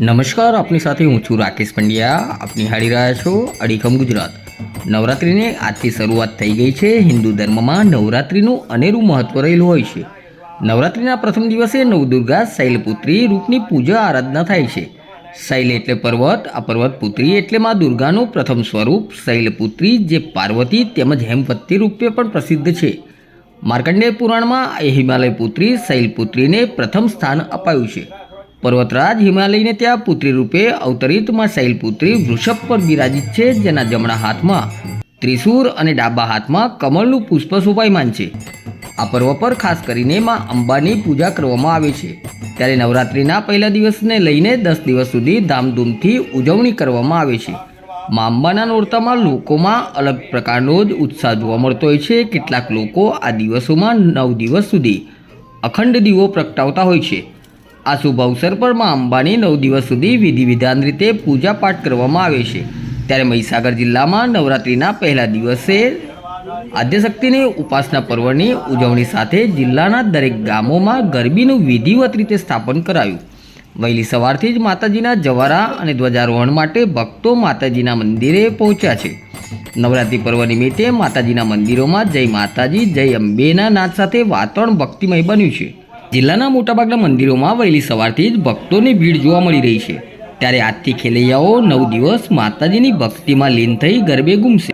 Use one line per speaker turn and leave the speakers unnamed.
નમસ્કાર, આપની સાથે હું છું રાકેશ પંડ્યા. આપ નિહાળી રહ્યા છો અડીખમ ગુજરાત. નવરાત્રિને આજથી શરૂઆત થઈ ગઈ છે. હિન્દુ ધર્મમાં નવરાત્રિનું અનેરું મહત્વ રહેલું હોય છે. નવરાત્રિના પ્રથમ દિવસે નવદુર્ગા શૈલપુત્રી રૂપની પૂજા આરાધના થાય છે. શૈલ એટલે પર્વત, આ પર્વત પુત્રી એટલે માં દુર્ગાનું પ્રથમ સ્વરૂપ. શૈલપુત્રી જે પાર્વતી તેમજ હેમવતી રૂપે પણ પ્રસિદ્ધ છે. માર્કંડેય પુરાણમાં એ હિમાલય પુત્રી શૈલપુત્રીને પ્રથમ સ્થાન અપાયું છે. પર્વતરાજ હિમાલયને ત્યાં પુત્રી રૂપે અવતરિતમાં શૈલપુત્રી વૃષભ પર બિરાજિત છે, જેના જમણા હાથમાં ત્રિશૂર અને ડાબા હાથમાં કમળનું પુષ્પ શોભાયમાન છે. આ પર્વ પર ખાસ કરીને માં અંબાની પૂજા કરવામાં આવે છે. ત્યારે નવરાત્રિના પહેલા દિવસને લઈને દસ દિવસ સુધી ધામધૂમથી ઉજવણી કરવામાં આવે છે. મા અંબાના નોરતામાં લોકોમાં અલગ પ્રકારનો જ ઉત્સાહ જોવા મળતો હોય છે. કેટલાક લોકો આ દિવસોમાં નવ દિવસ સુધી અખંડ દીવો પ્રગટાવતા હોય છે. આ શુભ અવસર પરમાં અંબાની નવ દિવસ સુધી વિધિ વિધાન રીતે પૂજાપાઠ કરવામાં આવે છે. ત્યારે મહીસાગર જિલ્લામાં નવરાત્રિના પહેલા દિવસે આદ્યશક્તિની ઉપાસના પર્વની ઉજવણી સાથે જિલ્લાના દરેક ગામોમાં ગરબીનું વિધિવત રીતે સ્થાપન કરાયું. વહેલી સવારથી જ માતાજીના જવારા અને ધ્વજારોહણ માટે ભક્તો માતાજીના મંદિરે પહોંચ્યા છે. નવરાત્રિ પર્વ નિમિત્તે માતાજીના મંદિરોમાં જય માતાજી, જય અંબેના નાદ સાથે વાતાવરણ ભક્તિમય બન્યું છે. જિલ્લાના મોટાભાગના મંદિરોમાં વહેલી સવારથી જ ભક્તોની ભીડ જોવા મળી રહી છે. ત્યારે આજથી ખેલૈયાઓ નવ દિવસ માતાજીની ભક્તિમાં લીન થઈ ગરબે ગુમશે.